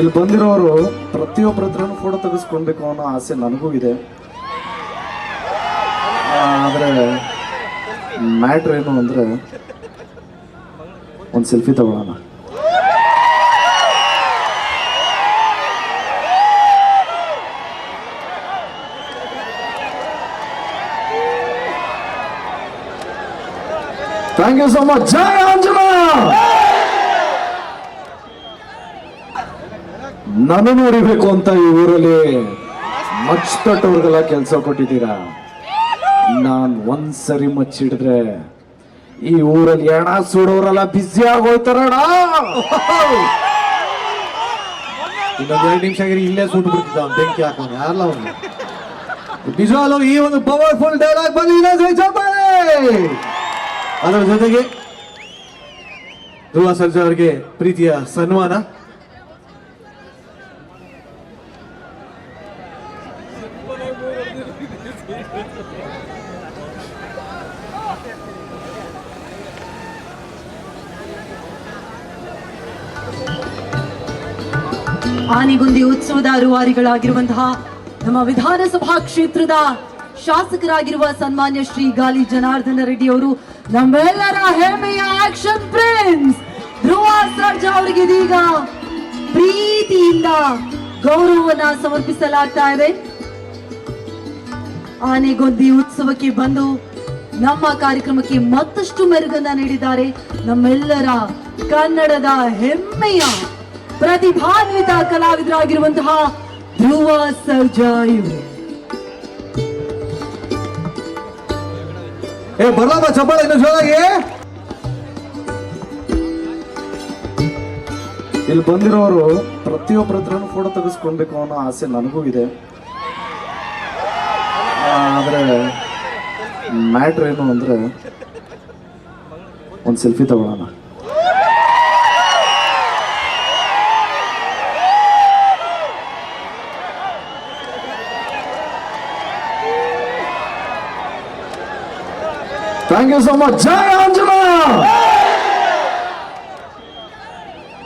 ಇಲ್ಲಿ ಬಂದಿರೋರು ಪ್ರತಿಯೊಬ್ಬರ ಹತ್ರನೂ ಫೋಟೋ ತೆಗೆಸ್ಕೊಳ್ಬೇಕು ಅನ್ನೋ ಆಸೆ ನನಗೂ ಇದೆ. ಆದರೆ ಮ್ಯಾಟ್ರ್ ಏನು ಅಂದರೆ ಒಂದು ಸೆಲ್ಫಿ ತಗೊಳ್ಳೋಣ. Thank you so much Jaya Anjana ನನ್ನನ್ನು ನೋಡಿಬೇಕು ಅಂತ ಈ ಊರಲ್ಲಿ ಮಚ್ಚತಟ್ಟವ್ರಿಗೆಲ್ಲ ಕೆಲಸ ಕೊಟ್ಟಿದ್ದೀರಾ? ನಾನ್ ಒಂದ್ಸರಿ ಮಚ್ಚಿಡಿದ್ರೆ ಈ ಊರಲ್ಲಿ ಎಣ ಸುಡೋರೆಲ್ಲ ಬಿಸಿ ಆಗೋಯ್ತಾರಣ ಇನ್ನೊಂದ್ ಎರಡು ನಿಮಿಷ ಆಗಿರಿ, ಇಲ್ಲೇ ಸುಟ್ಟು ಬಿಡ್ತಿದ್ದ ಅವ್ನು ಬೆಂಕಿ ಹಾಕೋನು, ಯಾರಲ್ಲ ಅವನು? ನಿಜವಾಗ್ಲೂ ಈ ಒಂದು ಪವರ್ಫುಲ್ ಡೈಲಾಗ್ ಬಂದು ಅದರ ಜೊತೆಗೆ ಧ್ರುವ ಸರ್ಜಾ ಅವರಿಗೆ ಪ್ರೀತಿಯ ಸನ್ಮಾನ. ಆನೆಗುಂದಿ ಉತ್ಸವದ ಅರುವಾರಿಗಳಾಗಿರುವಂತಹ ನಮ್ಮ ವಿಧಾನಸಭಾ ಕ್ಷೇತ್ರದ ಶಾಸಕರಾಗಿರುವ ಸನ್ಮಾನ್ಯ ಶ್ರೀ ಗಾಲಿ ಜನಾರ್ದನ ರೆಡ್ಡಿ ಅವರು, ನಮ್ಮೆಲ್ಲರ ಹೆಮ್ಮೆಯ ಆಕ್ಷನ್ ಪ್ರಿನ್ಸ್ ಧ್ರುವ ಸರ್ಜಾ ಅವರಿಗೆ ಇದೀಗ ಪ್ರೀತಿಯಿಂದ ಗೌರವವನ್ನ ಸಮರ್ಪಿಸಲಾಗ್ತಾ ಇದೆ. ಆನೆಗೊಂದಿ ಉತ್ಸವಕ್ಕೆ ಬಂದು ನಮ್ಮ ಕಾರ್ಯಕ್ರಮಕ್ಕೆ ಮತ್ತಷ್ಟು ಮೆರುಗನ್ನ ನೀಡಿದ್ದಾರೆ ನಮ್ಮೆಲ್ಲರ ಕನ್ನಡದ ಹೆಮ್ಮೆಯ ಪ್ರತಿಭಾನ್ವಿತ ಕಲಾವಿದರಾಗಿರುವಂತಹ ಧ್ರುವ ಸರ್ಜಾ ಇವರು ಏ ಬರ್ಲಮ್ಮ ಚಪ್ಪಾಳೆ ಇನ್ನು ಜೋರಾಗಿ. ಇಲ್ಲಿ ಬಂದಿರೋರು ಪ್ರತಿಯೊಬ್ಬರ ಹತ್ರನೂ ಫೋಟೋ ತೆಗೆಸ್ಕೊಳ್ಬೇಕು ಅನ್ನೋ ಆಸೆ ನನಗೂ ಇದೆ ಆ, ಆದ್ರೆ ಮ್ಯಾಟ್ರ್ ಏನು ಅಂದ್ರೆ ಒಂದು ಸೆಲ್ಫಿ ತಗೊಳ್ಳೋಣ. Thank you so much Jaya Anjana